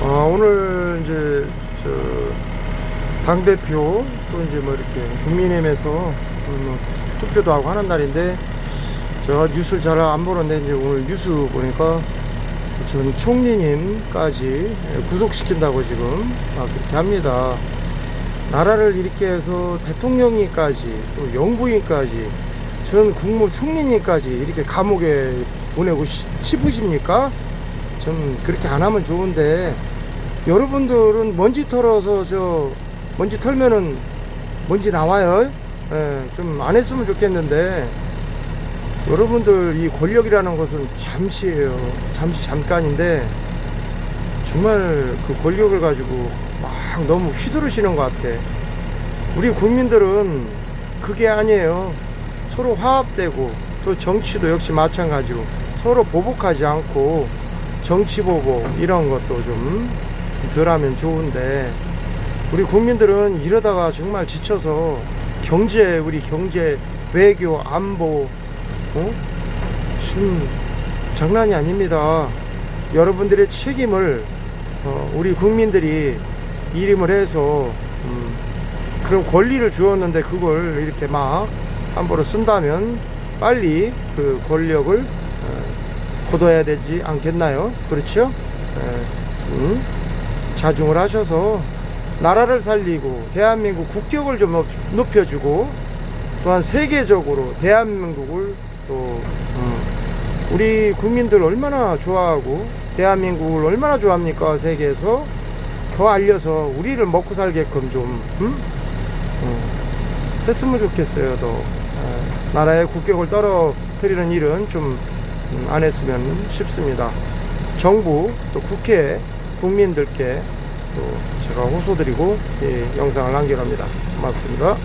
아, 오늘 이제 저 당 대표 또 이제 뭐 이렇게 국민의힘에서 음, 투표도 하고 하는 날인데 제가 뉴스를 잘 안 보는데 이제 오늘 뉴스 보니까 전 총리님까지 구속시킨다고 지금 아, 그렇게 합니다. 나라를 이렇게 해서 대통령님까지 또 영부인까지 전 국무총리님까지 이렇게 감옥에 보내고 시- 싶으십니까? 좀 그렇게 안 하면 좋은데 여러분들은 먼지 털어서 저 먼지 털면은 먼지 나와요. 예, 좀안 했으면 좋겠는데 여러분들 이 권력이라는 것은 잠시예요. 잠시 잠깐인데 정말 그 권력을 가지고 막 너무 휘두르시는 것 같아. 우리 국민들은 그게 아니에요. 서로 화합되고 또 정치도 역시 마찬가지로 서로 보복하지 않고 정치 보복 이런 것도 좀, 좀 덜하면 좋은데 우리 국민들은 이러다가 정말 지쳐서 경제 우리 경제 외교 안보 어? 지금 장난이 아닙니다. 여러분들의 책임을 어, 우리 국민들이 이름을 해서 음, 그런 권리를 주었는데 그걸 이렇게 막 함부로 쓴다면 빨리 그 권력을 어, 거둬야 되지 않겠나요? 그렇죠? 에, 음, 자중을 하셔서 나라를 살리고 대한민국 국격을 좀 높- 높여주고 또한 세계적으로 대한민국을 또 음, 우리 국민들 얼마나 좋아하고 대한민국을 얼마나 좋아합니까? 세계에서 더 알려서 우리를 먹고 살게끔 좀 음? 음, 했으면 좋겠어요 더. 에, 나라의 국격을 떨어뜨리는 일은 좀 안 했으면 싶습니다. 정부 또 국회 국민들께 또 제가 호소드리고 이 영상을 남겨갑니다. 고맙습니다